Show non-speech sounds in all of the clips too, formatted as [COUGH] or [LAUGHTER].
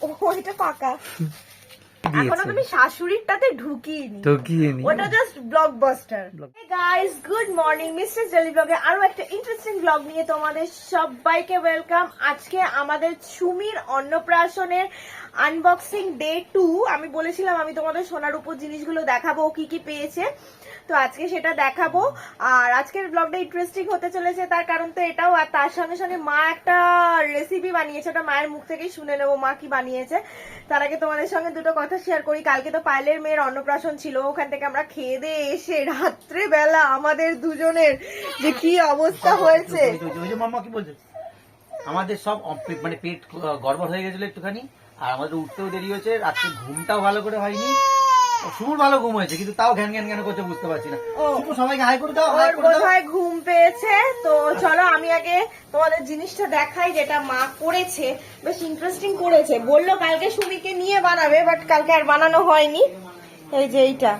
ও এটা পাকা। এখনও তুমি শাশুড়িরটাতে ঢুকিনি ঢুকিয়ে ওটা just blockbuster guys good morning mister daily ব্লগে আরও একটা ইন্টারেস্টিং ব্লগ নিয়ে তোমাদের সবাইকে ওয়েলকাম আজকে আমাদের সুমির অন্নপ্রাশনের আনবক্সিং ডে টু আমি বলেছিলাম আমি তোমাদের সোনার উপর জিনিসগুলো দেখাবো কি কি পেয়েছে। তো আজকে সেটা দেখাবো। আর আজকের ব্লগটা ইন্টারেস্টিং হতে চলেছে তার কারণ তো এটাও আর তার সঙ্গে সঙ্গে মা একটা রেসিপি বানিয়েছে ওটা মায়ের মুখ থেকেই শুনে নেব মা কি বানিয়েছে। তার আগে তোমাদের সঙ্গে দুটো কথা শেয়ার করি। কালকে তো পায়েলের মেয়ের অন্নপ্রাশন ছিল ওখান থেকে আমরা খেয়ে দিয়ে এসে রাত্রে বেলা আমাদের দুজনের যে কি অবস্থা হয়েছে। কি বলছে? আমাদের সব মানে পেট গড়বড় হয়ে গেছিল একটুখানি। আর আমাদের উঠতেও দেরি হয়েছে রাত্রে ঘুমটাও ভালো করে হয়নি। শুভর ভালো ঘুম হয়েছে কিন্তু তাও ঘ্যান ঘ্যান ঘ্যান করছে বুঝতে পারছি না। শুভ সবাইকে হাই করে দাও হাই ওর করে দাও। বোধহয় ঘুম পেয়েছে তো চলো আমি আগে তোমাদের জিনিসটা দেখাই যেটা মা করেছে। বেশ ইন্টারেস্টিং করেছে। বলল কালকে সুমিকে নিয়ে বানাবে বাট কালকে আর বানানো হয়নি। এই যে এইটা।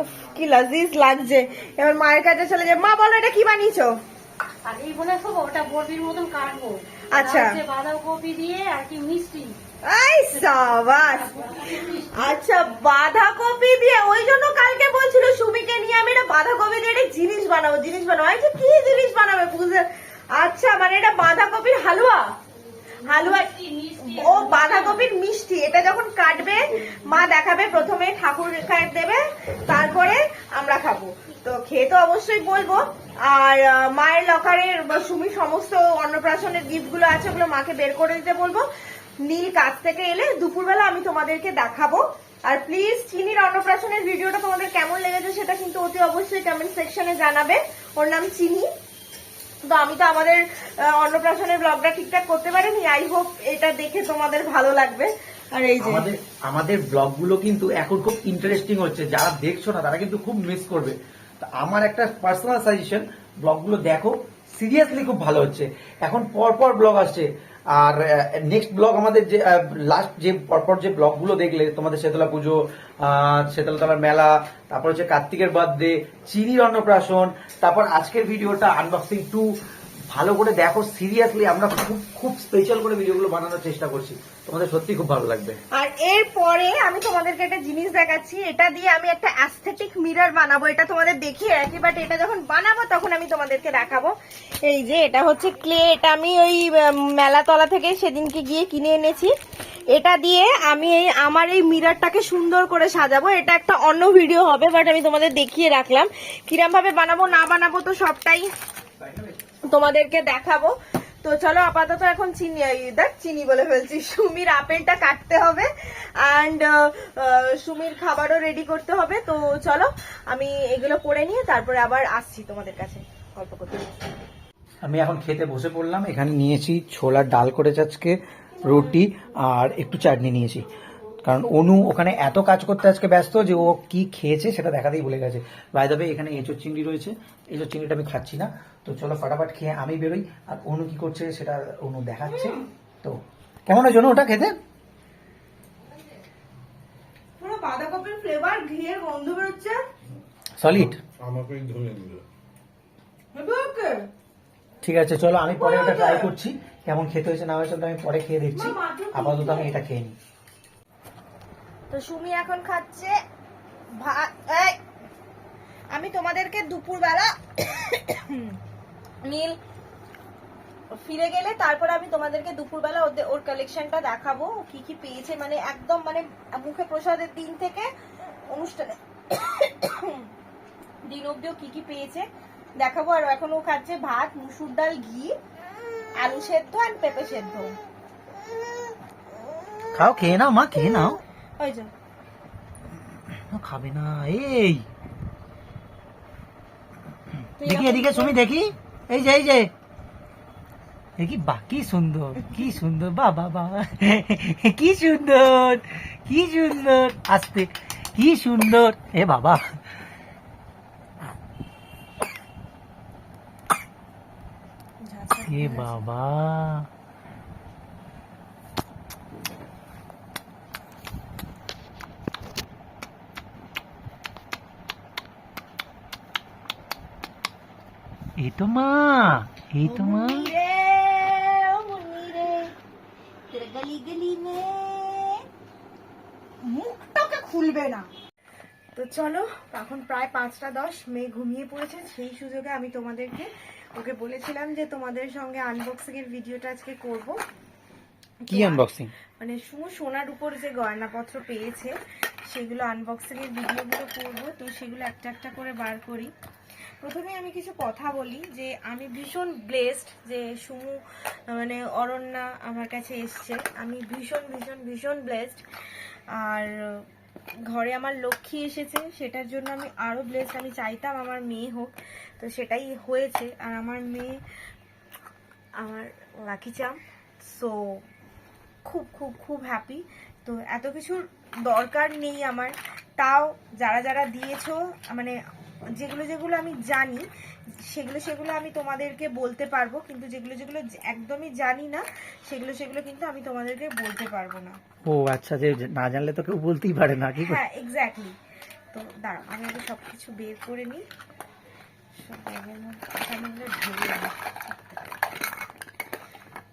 উফ কি লাজিজ লাগছে। এবার মায়ের কাছে চলে যায় মা বলো এটা কি বানিয়েছো? আর এই বলে ওটা বরবির মতন কাটবো। আচ্ছা। বাঁধাকপি দিয়ে আর কি মিষ্টি। আই সাবাস। আচ্ছা বাঁধাকপি দিয়ে, ওই জন্য কালকে বলছিল সুমিকে নিয়ে আমি এটা বাঁধাকপি দিয়ে একটা জিনিস বানাবো জিনিস বানাবো। আচ্ছা কি জিনিস বানাবে বুঝে আচ্ছা মানে এটা বাঁধাকপির হালুয়া। হালুয়া, ও বাঁধাকপির মিষ্টি। এটা যখন কাটবে, মা দেখাবে, প্রথমে ঠাকুর দেবে, তারপরে আমরা খাব। তো খেয়ে তো অবশ্যই বলব। আর মায়ের লকারের সুমি সমস্ত অন্নপ্রাশনের গিফটগুলো আছে ওগুলো মাকে বের করে দিতে বলব। নীল কাছ থেকে এলে দুপুরবেলা আমি তোমাদেরকে দেখাবো। আর প্লিজ চিনির অন্নপ্রাশনের ভিডিওটা তোমাদের কেমন লেগেছে সেটা কিন্তু অতি অবশ্যই কমেন্ট সেকশনে জানাবে। ওর নাম চিনি। তো আমি তো আমাদের অন্নপ্রাশনের ব্লগটা ঠিকঠাক করতে পারিনি। আই হোপ এটা দেখে তোমাদের ভালো লাগবে। আর এই যে আমাদের আমাদের ব্লগগুলো কিন্তু এখন খুব ইন্টারেস্টিং হচ্ছে। যারা দেখছ না, তারা কিন্তু খুব মিস করবে। আমার একটা পার্সোনাল সাজেশন ব্লগগুলো দেখো। সিরিয়াসলি খুব ভালো হচ্ছে। এখন পর পর ব্লগ আসছে। আর নেক্সট ব্লগ আমাদের যে লাস্ট যে, পরপর যে ব্লগগুলো দেখলে, তোমাদের শেতলা পুজো শেতলতলার মেলা, তারপর হচ্ছে কার্তিকের বার্থডে চিনির অন্নপ্রাশন, তারপর আজকের ভিডিওটা আনবক্সিং টু ভালো করে দেখো সিরিয়াসলি আমরা খুব খুব স্পেশাল করে ভিডিওগুলো বানানোর চেষ্টা করছি। তোমাদের সত্যি খুব ভালো লাগবে। আর এরপরে আমি তোমাদেরকে একটা জিনিস দেখাচ্ছি, এটা দিয়ে আমি একটা অ্যাস্থেটিক মিরর বানাবো, এটা তোমাদের দেখিয়ে রাখি বাট এটা যখন বানাবো তখন আমি তোমাদেরকে দেখাবো। এই যে, এটা হচ্ছে ক্লে এটা আমি ওই মেলাতলা থেকে সেদিনকে গিয়ে কিনে এনেছি। এটা দিয়ে আমি এই, আমার এই মিররটাকে সুন্দর করে সাজাবো, এটা একটা অন্য ভিডিও হবে বাট আমি তোমাদের দেখিয়ে রাখলাম। কিরম ভাবে বানাবো, না বানাবো তো সবটাই তোমাদেরকে দেখাবো। তো চলো আপাতত এখন চিনি দেখ, চিনি বলে ফেলছি। সুমির আপেলটা কাটতে হবে অ্যান্ড সুমির খাবারও রেডি করতে হবে। তো চলো, আমি এগুলো করে নিয়ে তারপরে আবার আসছি তোমাদের কাছে। গল্প করতে। আমি এখন খেতে বসে পড়লাম। এখানে নিয়েছি ছোলার ডাল করেছে আজকে, রুটি আর একটু চাটনি নিয়েছি। কারণ অনু ওখানে এত কাজ করতে আজকে ব্যস্ত যে ও কি খেয়েছে সেটা দেখাতেই ভুলে গেছে। বাই দেবে এখানে এঁচোর চিংড়ি রয়েছে। এঁচোর চিংড়িটা আমি খাচ্ছি না। তো চলো ফাটাফাট খেয়ে আমি বেরোই। আর অনু কি করছে সেটা অনু দেখাচ্ছে। তো কেমন হয়েছে অনু ওটা খেতে? বাঁধাকপির ফ্লেভার ঘিয়ের গন্ধ বেরোচ্ছে। সলিড আমাকেই ধরে দিল। ঠিক আছে চলো আমি পরে ওটা ট্রাই করছি। কেমন খেতে হয়েছে না হয়েছে আমি পরে খেয়ে দেখছি। আপাতত আমি এটা খেয়ে নিই। তো সুমি এখন খাচ্ছে ভাত। আমি তোমাদেরকে দুপুরবেলা নীল ফিরে গেলে তারপরে আমি তোমাদেরকে দুপুরবেলা ওদের ওর কালেকশনটা দেখাবো। কি কি পেয়েছে মানে একদম মানে মুখে প্রসাদের দিন থেকে অনুষ্ঠানে দিন অব্দিও কি কি পেয়েছে দেখাবো। আর এখন ও খাচ্ছে ভাত, মুসুর ডাল, ঘি, আলু সেদ্ধ আর পেঁপে সেদ্ধ। খাও, খেয়ে নাও, মা, খেয়ে নাও। ওই যে। খাবে না এই। দেখি এদিকে সুমি দেখি। এই যে এই যে। দেখি বাহ কি সুন্দর কি সুন্দর বাহ বাহ [LAUGHS] কি সুন্দর কি সুন্দর আস্তে কি সুন্দর। এ বাবা। এ বাবা। এই তো মা। এই তো মা। গলি গলি মে। মুখটাকে খুলবে না। তো চলো এখন প্রায় পাঁচটা দশ মেয়ে ঘুমিয়ে পড়েছে সেই সুযোগে আমি তোমাদেরকে ওকে বলেছিলাম যে তোমাদের সঙ্গে আনবক্সিং এর ভিডিওটা আজকে করব। কি আনবক্সিং মানে সুমু সোনার উপর যে গয়নাপত্র পেয়েছে সেগুলো আনবক্সিং এর ভিডিওগুলো করব। তো সেগুলো একটা একটা করে বার করি। প্রথমে আমি কিছু কথা বলি যে আমি ভীষণ ব্লেসড যে সুমু মানে অরণ্যা আমার কাছে এসছে। আমি ভীষণ ভীষণ ভীষণ ব্লেসড আর ঘরে আমার লক্ষ্মী এসেছে, সেটার জন্য আমি আরও ব্লেসড আমি চাইতাম আমার মেয়ে হোক, তো সেটাই হয়েছে। আর আমার মেয়ে আমার লাকি চাম সো খুব খুব খুব হ্যাপি তো এত কিছুর দরকার নেই আমার। তাও যারা যারা দিয়েছ মানে যেগুলো যেগুলো আমি জানি সেগুলো সেগুলো আমি তোমাদেরকে বলতে পারব কিন্তু যেগুলো যেগুলো একদমই জানি না সেগুলো সেগুলো কিন্তু আমি তোমাদেরকে বলতে পারব না। ও আচ্ছা যে না জানলে তো কেউ বলতেই পারে না কি হ্যাঁ এক্স্যাক্টলি তো দাঁড়া আমি আগে সব কিছু বের করে নিই। সব ব্যাগের।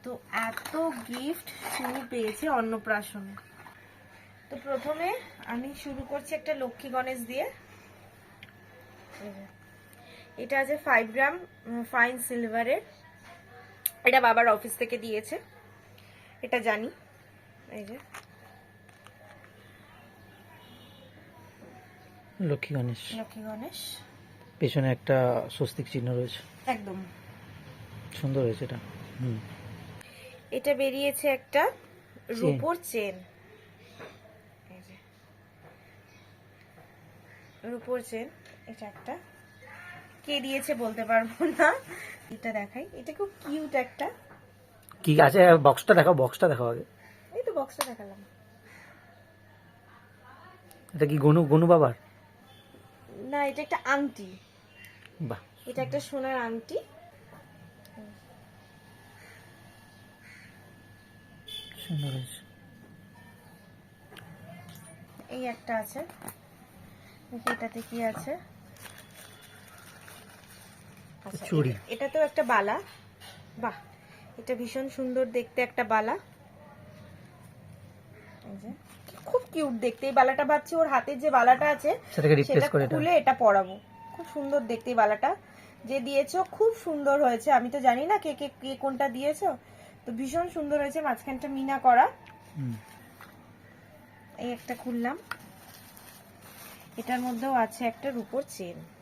তো এত গিফট শুরু পেয়েছে অন্নপ্রাশনে। তো প্রথমে আমি শুরু করছি একটা লক্ষ্মী গণেশ দিয়ে। এটা আছে ফাইভ গ্রাম ফাইন সিলভারের এটা বাবার অফিস থেকে দিয়েছে। এটা জানি। এই যে। লক্ষ্মী গণেশ। লক্ষ্মী গণেশ। পেছনে একটা স্বস্তিক চিহ্ন রয়েছে। একদম। সুন্দর হয়েছে এটা। হুম। এটা বেরিয়েছে একটা রূপোর চেন রূপোর চেন এটা একটা। কে দিয়েছে বলতে পারব না। এটা দেখাই। এটা খুব কিউট একটা। কি আছে? বক্সটা দেখাও বক্সটা দেখাও আগে। এই তো বক্সটা দেখালাম। এটা কি গনু গনু বাবার? না এটা একটা আংটি। বাহ। এটা একটা সোনার আংটি। সুন্দর এই একটা আছে। এটাতে কি আছে। চুড়ি। এটা- এটাতেও একটা বালা। বাহ এটা ভীষণ সুন্দর দেখতে একটা বালা। যে, খুব কিউট দেখতে। এই বালাটা ভাবছি ওর হাতের যে বালাটা আছে সেটাকে রিপ্লেস করে খুলে এটা পরাবো। খুব সুন্দর দেখতে এই বালাটা। যে দিয়েছ খুব সুন্দর হয়েছে। আমি তো জানি না কে কে কে কোনটা দিয়েছ। তো ভীষণ সুন্দর হয়েছে মাঝখানটা মিনা করা। এই একটা খুললাম। এটার মধ্যেও আছে একটা রূপোর চেন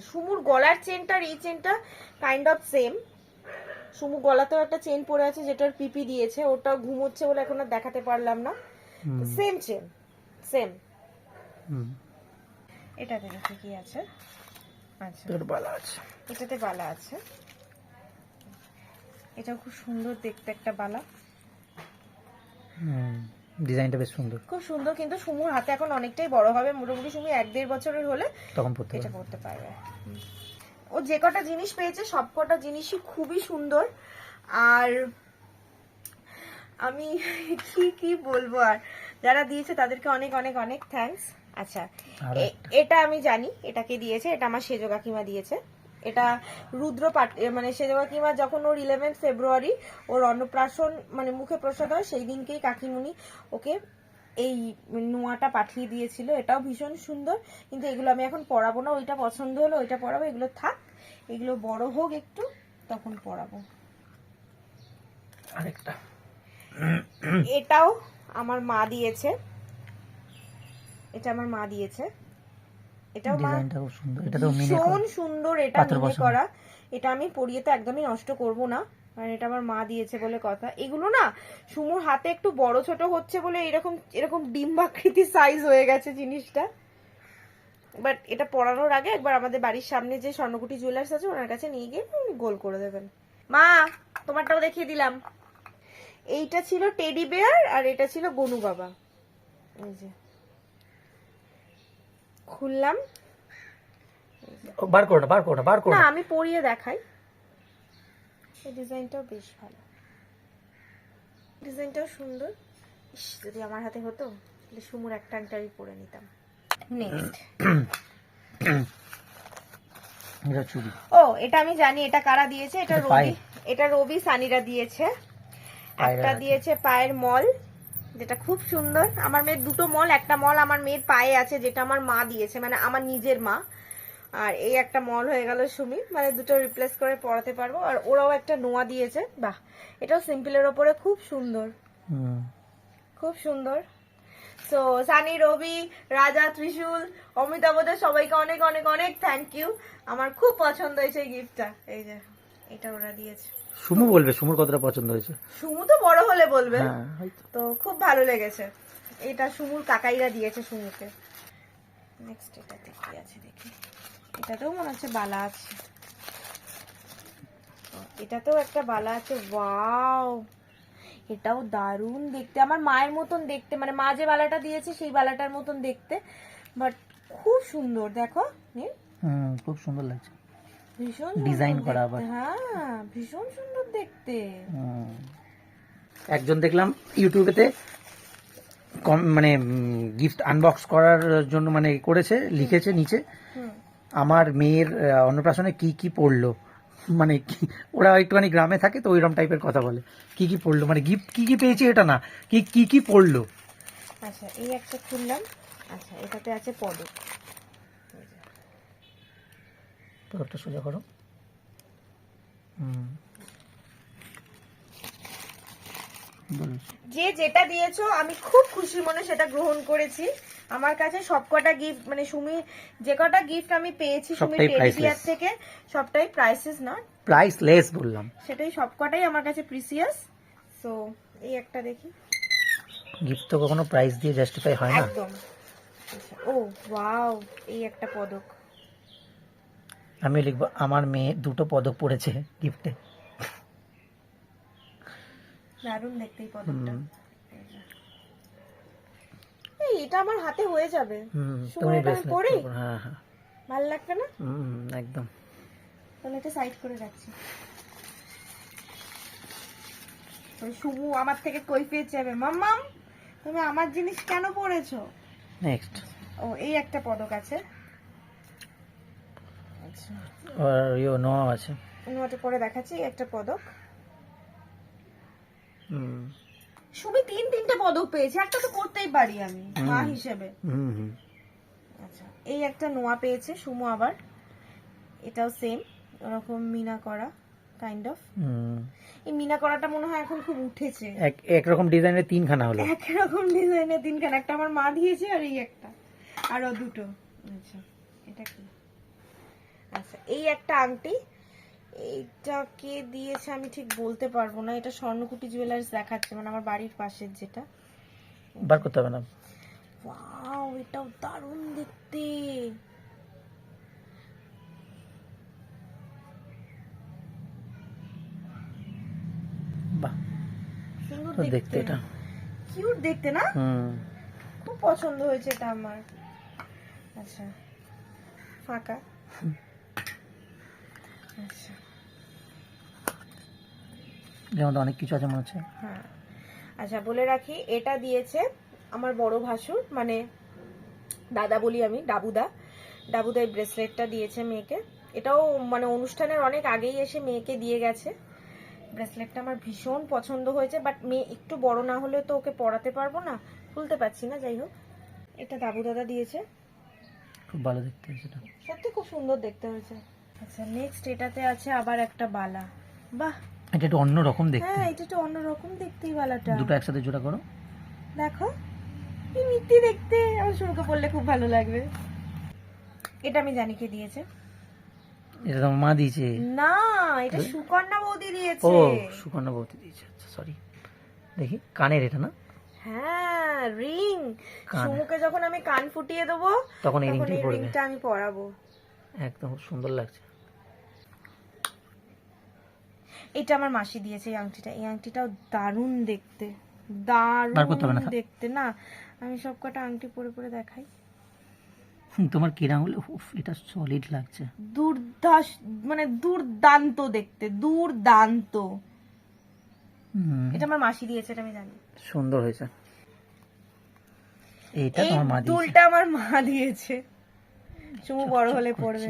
সুমুর গলার চেনটা আর এই চেনটা কাইন্ড অফ সেম সুমু গলাতেও একটা চেন পরে আছে যেটার পিপি দিয়েছে ওটা ঘুমোচ্ছে বলে এখন আর দেখাতে পারলাম না। সেম চেন সেম হুম। এটাতে দেখি কি আছে। আচ্ছা। বালা আছে। এটাতে বালা আছে। এটা খুব সুন্দর দেখতে একটা বালা। হুম। ডিজাইনটা বেশ সুন্দর। খুব সুন্দর কিন্তু সুমুর হাতে এখন অনেকটাই বড় হবে। মোটামুটি সুমি এক দেড় বছরের হলে তখন পড়তে এটা। করতে পারবে। ও যে কটা জিনিস পেয়েছে সব কটা জিনিসই খুবই সুন্দর। আর আমি [LAUGHS] কি কি বলব আর? যারা দিয়েছে তাদেরকে অনেক অনেক অনেক থ্যাঙ্কস আচ্ছা এটা আমি জানি এটাকে দিয়েছে এটা আমার সেজো কাকিমা দিয়েছে। এটা রুদ্র পাট এ মানে সেজো কাকিমা যখন ওর ইলেভেন্থ ফেব্রুয়ারি ওর অন্নপ্রাশন মানে মুখে প্রসাদ হয় সেই দিনকেই কাকিমুনি ওকে এই নোয়াটা পাঠিয়ে দিয়েছিল। এটাও ভীষণ সুন্দর। কিন্তু এগুলো আমি এখন পরাবো না। ওইটা পছন্দ হলো ওইটা পরাবো। এগুলো থাক। এগুলো বড় হোক একটু তখন পরাবো। আরেকটা। এটাও আমার মা দিয়েছে। এটা আমার মা দিয়েছে। এটাও ডিজাইনটা খুব সুন্দর। এটা তো ভীষণ সুন্দর এটা মিনে করা। এটা আমি পরিয়ে তো একদমই নষ্ট করব না। কারণ এটা আমার মা দিয়েছে বলে কথা। এগুলো না সুমুর হাতে একটু বড় ছোট হচ্ছে বলে এরকম এরকম ডিম্বাকৃতি সাইজ হয়ে গেছে জিনিসটা। বাট এটা পরানোর আগে একবার আমাদের বাড়ির সামনে যে স্বর্ণকুটি জুয়েলার্স আছে ওনার কাছে নিয়ে গিয়ে গোল করে দেবেন। মা তোমারটাও দেখিয়ে দিলাম। এইটা ছিল টেডি বেয়ার আর এটা ছিল গনু বাবা। এই যে। খুললাম। বার করো না বার করো না বার করো না আমি পরিয়ে দেখাই। এই ডিজাইনটাও বেশ ভালো। ডিজাইনটাও সুন্দর। ইস, যদি আমার হাতে হতো তাহলে সুমুর একটা আংটা আমি পরে নিতাম। নেক্সট এটা চুড়ি ও এটা আমি জানি এটা কারা দিয়েছে? এটা রবি এটা রবি সানিরা দিয়েছে। একটা দিয়েছে পায়ের মল। যেটা খুব সুন্দর। আমার মেয়ের দুটো মল একটা মল আমার মেয়ের পায়ে আছে যেটা আমার মা দিয়েছে মানে আমার নিজের মা। আর এই একটা মল হয়ে গেল সুমি মানে দুটো রিপ্লেস করে পরাতে পারব। আর ওরাও একটা নোয়া দিয়েছে বাহ! এটাও সিম্পলের ওপরে খুব সুন্দর। হুম। খুব সুন্দর। সো সানি রবি রাজা ত্রিশূল অমিতাভদের সবাইকে অনেক অনেক অনেক থ্যাংক ইউ আমার খুব পছন্দ হয়েছে এই গিফটটা এই যে। এটা ওরা দিয়েছে। সুমু বলবে সুমুর কতটা পছন্দ হয়েছে? সুমু তো বড় হলে বলবে। হ্যাঁ হয়তো। তো খুব ভালো লেগেছে। এটা সুমুর কাকাইরা দিয়েছে সুমুকে। নেক্সট এটাতে কি আছে দেখি। এটাতেও মনে হচ্ছে বালা আছে। এটাতেও একটা বালা আছে। ওয়াও! এটাও দারুণ দেখতে। আমার মায়ের মতন দেখতে। মানে মা যে বালাটা দিয়েছে সেই বালাটার মতন দেখতে। বাট খুব সুন্দর দেখো নীল, হুম খুব সুন্দর লাগছে। ভীষণ Design করা আবার। হ্যাঁ ভীষণ সুন্দর দেখতে। একজন দেখলাম ইউটিউবেতে মানে গিফট আনবক্স করার জন্য মানে করেছে লিখেছে নিচে আমার মেয়ের অন্নপ্রাশনে কি কি পড়ল। মানে ওরা একটুখানি গ্রামে থাকে তো ওইরকম টাইপের কথা বলে। কি কি পড়ল মানে গিফট কি কি পেয়েছে এটা না কি কি কি পড়ল। আচ্ছা এই একটা খুললাম। আচ্ছা এটাতে আছে পদক। পদকটা সোজা করো। যে যেটা দিয়েছ আমি খুব খুশি মনে সেটা গ্রহণ করেছি। আমার কাছে সবকটা গিফট মানে সুমি যে কটা গিফট আমি পেয়েছি সুমি সবটাই টেডি থেকে সবটাই প্রাইসেস না প্রাইস লেস বললাম। সেটাই সবকটাই আমার কাছে প্রিসিয়াস সো এই একটা দেখি। গিফট তো কখনো প্রাইস দিয়ে জাস্টিফাই হয় না। একদম। আচ্ছা, ও ওয়াও এই একটা পদক। আমি লিখব আমার মেয়ে দুটো পদক পড়েছে গিফটে দারুণ দেখতে পদকটা। এই এটা আমার হাতে হয়ে যাবে। তুমি পরি? পরো, হ্যাঁ হ্যাঁ। ভালো লাগবে না? হুম একদম। তাহলে এটা সাইড করে রাখছি। ওই সুমু আমার থেকে কৈফিয়ত যাবে মাম্মাম তুমি আমার জিনিস কেন পড়েছো? নেক্সট ও এই একটা পদক আছে। আর ইয়ে নো আছে। পরে দেখাচ্ছি একটা পদক। হুম। সুমি তিন তিনটে পদক পেয়েছে একটা তো করতেই পারি আমি মা হিসেবে। হুম আচ্ছা এই একটা নোয়া পেয়েছে সুমু আবার। এটাও সেম ওরকম মিনা করা কাইন্ড অফ হুম। এই মিনা করাটা মনে হয় এখন খুব উঠেছে। এক একরকম ডিজাইনের তিনখানা হলো। একরকম ডিজাইনের তিনখানা একটা আমার মা দিয়েছে আর এই একটা আরও দুটো। আচ্ছা এটা কি? আচ্ছা এই একটা আংটি। এইটা কে দিয়েছে আমি ঠিক বলতে পারব না। এটা স্বর্ণকুটি জুয়েলার্স দেখাচ্ছে মানে আমার বাড়ির পাশের যেটা। বার করতে হবে না। ওয়াও এটাও দারুণ দেখতে। বাহ সুন্দর দেখতে এটা। কিউট দেখতে না? হুম। খুব পছন্দ হয়েছে এটা আমার। আচ্ছা ফাঁকা। যেমন অনেক কিছু আছে মনে হচ্ছে। হ্যাঁ। আচ্ছা বলে রাখি এটা দিয়েছে আমার বড় ভাসুর মানে দাদা বলি আমি ডাবুদা। ডাবুদা এই ব্রেসলেটটা দিয়েছে মেয়েকে। এটাও মানে অনুষ্ঠানের অনেক আগেই এসে মেয়েকে দিয়ে গেছে। ব্রেসলেটটা আমার ভীষণ পছন্দ হয়েছে বাট মেয়ে একটু বড় না হলে তো ওকে পড়াতে পারব না খুলতে পারছি না যাই হোক। এটা দাবু দাদা দিয়েছে। খুব ভালো দেখতে হয়েছে সত্যি খুব সুন্দর দেখতে হয়েছে। আচ্ছা নেক্সট এটাতে আছে আবার একটা বালা। বাহ। এটা একটু অন্য রকম দেখতে। হ্যাঁ এটা তো অন্যরকম দেখতেই বালাটা। দুটো একসাথে জোড়া করো। দেখো মিষ্টি দেখতে। আমার শুরুকে পড়লে খুব ভালো লাগবে। এটা আমি জানি কে দিয়েছে। এটা তো আমার মা দিয়েছে? না এটা সুকন্যা বৌদি ও দিয়েছে সুকন্যা বৌদি দিয়েছে। আচ্ছা সরি দেখি কানের এটা না? হ্যাঁ রিং। সুমুকে যখন আমি কান ফুটিয়ে দেবো তখন এই এই রিংটা আমি পরাবো। একদম সুন্দর লাগছে। এটা আমার মাসি দিয়েছে এই আংটিটা। এই আংটিটাও দারুণ দেখতে। দারুণ না, দেখতে না। আমি সব কটা আংটি পরে পরে দেখাই। তোমার কিনা হলে এটা সলিড লাগছে। দুর্দাস মানে দুর্দান্ত দেখতে দুর্দান্ত। এটা আমার মাসি দিয়েছে এটা আমি জানি। সুন্দর হয়েছে। এইটা এই তোমার মা দিয়েছে। দুলটা আমার মা দিয়েছে। চুমু বড় হলে পড়বে।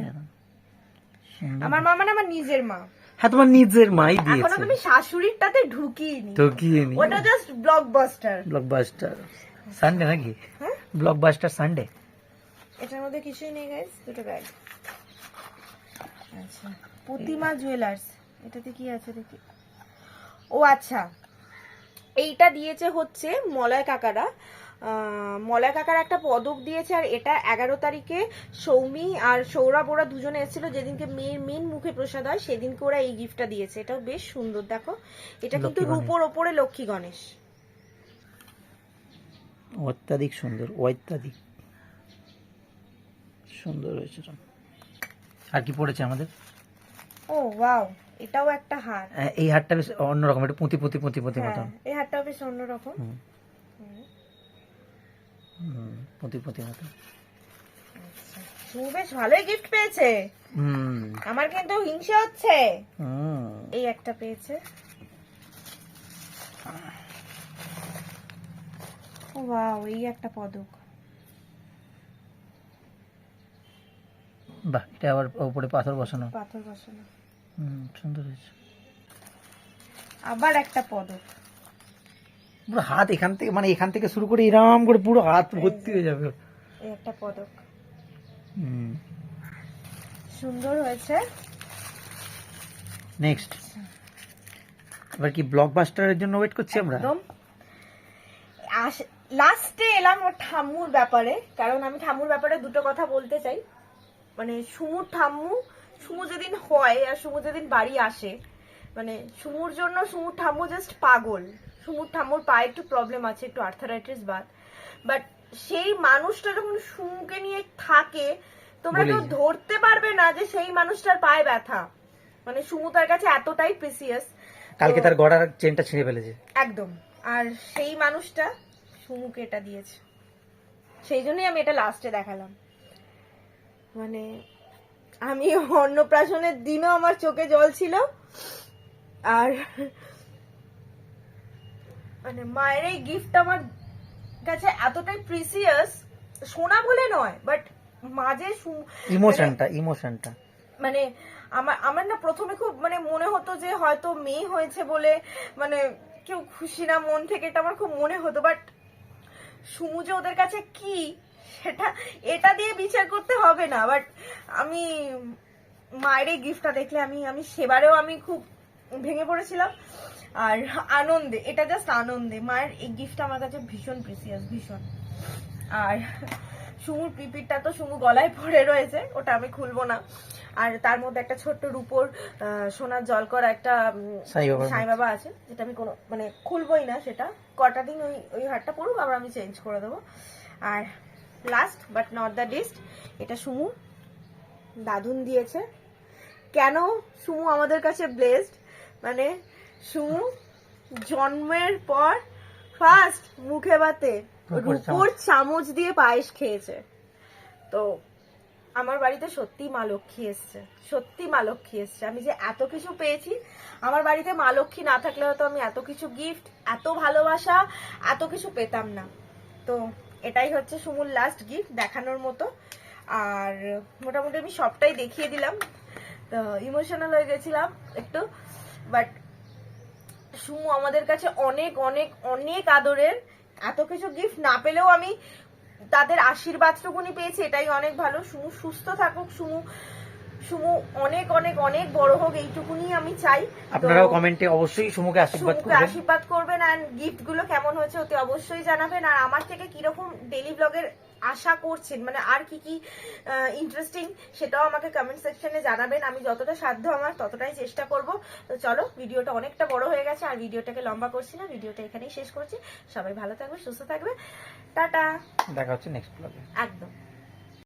আমার মা মানে আমার নিজের মা। হ্যাঁ তোমার নিজের মাই এখনও দিয়েছে। তুমি শাশুড়িরটাতে ঢুকিনি। কি ওটা জাস্ট ব্লকবাস্টার ব্লকবাস্টার সানডে নাকি? হ্যাঁ? ব্লকবাস্টার সানডে এটার মধ্যে কিছুই নেই গাইস দুটো ব্যাগ আচ্ছা প্রতিমা জুয়েলার্স এটাতে কি আছে দেখি? ও আচ্ছা এইটা দিয়েছে হচ্ছে মলয় কাকারা। মলয় কাকার একটা পদক দিয়েছে আর এটা এগারো তারিখে সৌমি আর সৌরভ ওরা দুজনে এসেছিল। যেদিনকে মেয়ের মেন মুখে প্রসাদ হয় সেদিনকে ওরা এই গিফটটা দিয়েছে। এটাও বেশ সুন্দর দেখো। এটা কিন্তু। রূপোর ওপরে লক্ষ্মী গণেশ। অত্যাধিক সুন্দর অত্যাধিক সুন্দর হয়েছে আর কি পড়েছে আমাদের? ও ওয়াও এটাও একটা হার। এই হারটা বেশ অন্যরকম একটু পুঁতি পুঁতি পুঁতি পুঁতি হ্যাঁ মতন। এই হারটাও বেশ অন্যরকম। পুঁতি মতন তুমি বেশ ভালোই গিফট পেয়েছে। হুম। আমার কিন্তু হিংসে হচ্ছে। হুম। এই একটা পেয়েছে। ওয়াও এই একটা পদক। বাহ এটা আবার উপরে পাথর বসানো। পাথর বসানো। হুম সুন্দর হয়েছে। আবার একটা পদক। পুরো হাত এখান থেকে মানে এখান থেকে শুরু করে এরম করে পুরো হাত ভর্তি হয়ে যাবে। এই একটা পদক। হুম। সুন্দর হয়েছে। নেক্সট এবার কি ব্লকবাস্টারের জন্য ওয়েট করছি আমরা? একদম। লাস্টে এলাম ওর ঠাম্মুর ব্যাপারে কারণ আমি ঠাম্মুর ব্যাপারে দুটো কথা বলতে চাই। মানে সুমুর ঠাম্মু সুমু যেদিন হয় আর সুমু যেদিন বাড়ি আসে মানে সুমুর জন্য সুমুর ঠাম্মু জাস্ট পাগল। সুমুর ঠাম্মুর পায়ে একটু প্রবলেম আছে একটু আর্থারাইটিস বাদ। বাট সেই মানুষটা যখন সুমুকে নিয়ে থাকে তোমরা কেউ ধরতে পারবে না যে সেই মানুষটার পায়ে ব্যথা। মানে সুমু তার কাছে এতটাই প্রিসিয়াস কালকে তার গড়ার চেনটা ছিঁড়ে ফেলেছে। একদম। আর সেই মানুষটা সুমুকে এটা দিয়েছে। সেই জন্যই আমি এটা লাস্টে দেখালাম। মানে আমি অন্নপ্রাশনের দিনও আমার চোখে জল ছিল। আর মানে মায়ের এই গিফট আমার কাছে এতটাই প্রিসিয়াস সোনা বলে নয় বাট মাঝে ইমোশনটা ইমোশনটা মানে আমার আমার না প্রথমে খুব মানে মনে হতো যে হয়তো মেয়ে হয়েছে বলে মানে কেউ খুশি না মন থেকে এটা আমার খুব মনে হতো বাট সুমু যে ওদের কাছে কি সেটা এটা দিয়ে বিচার করতে হবে না বাট আমি মায়ের এই গিফটটা দেখলে আমি আমি সেবারেও আমি খুব ভেঙে পড়েছিলাম। আর আনন্দে এটা জাস্ট আনন্দে। মায়ের এই গিফটটা আমার কাছে ভীষণ প্রিসিয়াস ভীষণ। আর সুমুর পিপিরটা তো সুমু গলায় পড়ে রয়েছে ওটা আমি খুলবো না। আর তার মধ্যে একটা ছোট্ট রূপোর সোনার জল করা একটা সাই সাই বাবা আছে যেটা আমি কোনো মানে খুলবোই না সেটা। কটা দিন ওই ওই হারটা পড়ুক আবার আমি চেঞ্জ করে দেবো। আর last but not the least এটা সুমু দাদুন দিয়েছে। কেন সুমু আমাদের কাছে ব্লেসড মানে সুমু জন্মের পর ফার্স্ট মুখে বাতে রূপোর রূপোর চামচ। দিয়ে পায়েস খেয়েছে। তো আমার বাড়িতে সত্যি মা লক্ষ্মী এসছে সত্যি মা লক্ষ্মী এসছে। আমি যে এত কিছু পেয়েছি আমার বাড়িতে মা লক্ষ্মী না থাকলে হয়তো আমি এত কিছু গিফট এত ভালোবাসা এত কিছু পেতাম না। তো এটাই হচ্ছে সুমুর লাস্ট গিফট দেখানোর মতো। আর মোটামুটি আমি সবটাই দেখিয়ে দিলাম। তো ইমোশনাল হয়ে গেছিলাম একটু বাট সুমু আমাদের কাছে অনেক অনেক অনেক আদরের। এত কিছু গিফট না পেলেও আমি তাদের আশীর্বাদটুকুনি পেয়েছি এটাই অনেক ভালো। সুমু সুস্থ থাকুক সুমু সুমু অনেক অনেক অনেক বড় হোক এইটুকুনি আমি চাই। আপনারাও কমেন্টে অবশ্যই সুমুকে আশীর্বাদ সুমুকে করবেন। আশীর্বাদ করবেন আর গিফটগুলো কেমন হয়েছে অতি অবশ্যই জানাবেন। আর আমার থেকে কীরকম ডেলি ব্লগের আশা করছেন মানে আর কি কি ইন্টারেস্টিং সেটাও আমাকে কমেন্ট সেকশনে জানাবেন। আমি যতটা সাধ্য আমার ততটাই চেষ্টা করব। তো চলো ভিডিওটা অনেকটা বড় হয়ে গেছে আর ভিডিওটাকে লম্বা করছি না ভিডিওটা এখানেই শেষ করছি। সবাই ভালো থাকবে সুস্থ থাকবে। টাটা! দেখা হচ্ছে নেক্সট ব্লগে একদম।